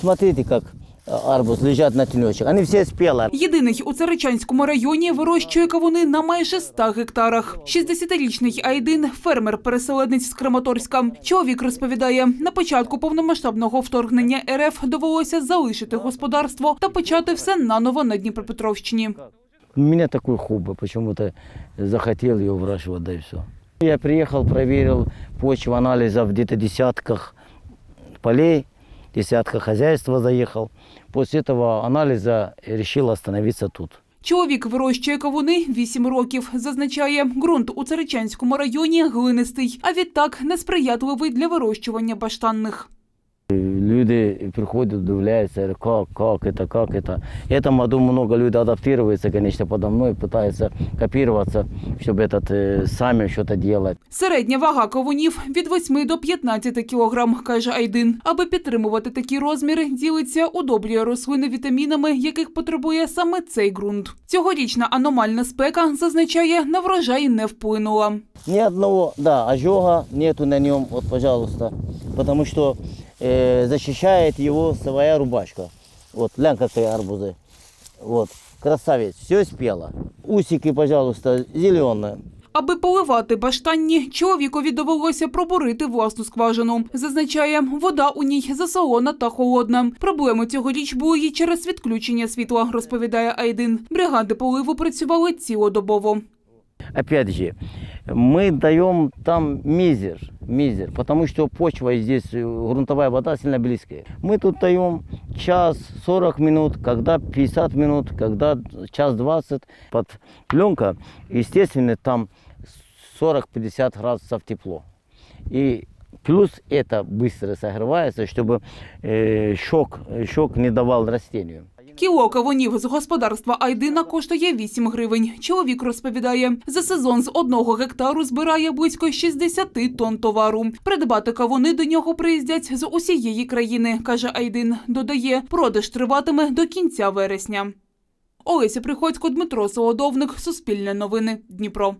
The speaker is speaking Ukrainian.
Смотрите, как арбуз лежат на тенечек. Они все спелые. Єдиний у Царичанському районі вирощує кавуни на майже 100 гектарах. 60-річний Айдин – фермер-переселенець з Краматорська. Чоловік розповідає, на початку повномасштабного вторгнення РФ довелося залишити господарство та почати все наново на Дніпропетровщині. У меня такой хобби, почему-то захотел ее выращивать, да и все. Я приехал, проверил почву анализов где-то десятках полей, десятках хозяйства заехал. После этого анализа решил остановиться тут. Чоловік вирощує кавуни 8 років. Зазначає, ґрунт у Царичанському районі глинистий, а відтак несприятливий для вирощування баштанних. Люди приходят, удивляются, как, как это, как это. Этому, я думаю, много людей адаптируется, конечно, подо мной, пытаются копироваться, чтобы этот, э, сами что-то делать. Середня вага кавунів від 8 до 15 кілограм, каже Айдин. Аби підтримувати такі розміри, ділиться, удобрює рослини вітамінами, яких потребує саме цей ґрунт. Цьогорічна аномальна спека, зазначає, на врожай не вплинула. Ни одного, да, ожога нету на нем, вот, пожалуйста, потому что э, защищает его своя рубашка. Вот, глянь, какие арбузы. Вот, красавец, все спело. Усики, пожалуйста, зеленые. Аби поливати баштанні, чоловікові довелося пробурити власну скважину. Зазначає, вода у ній засолона та холодна. Проблеми цьогоріч були і через відключення світла, розповідає Айдин. Бригади поливу працювали цілодобово. Опять же, мы даем там мизер, мизер, потому что почва здесь, э, грунтовая вода сильно близкая. Мы тут даем час 40 минут, когда 50 минут, когда час 20. Под пленка, естественно, там 40-50 градусов тепло. И плюс это быстро согревается, чтобы э, шок, шок не давал растению. Кіло кавунів з господарства Айдина коштує 8 гривень. Чоловік розповідає, за сезон з одного гектару збирає близько 60 тонн товару. Придбати кавуни до нього приїздять з усієї країни, каже Айдин. Додає, продаж триватиме до кінця вересня. Олеся Приходько, Дмитро Солодовник, Суспільне новини, Дніпро.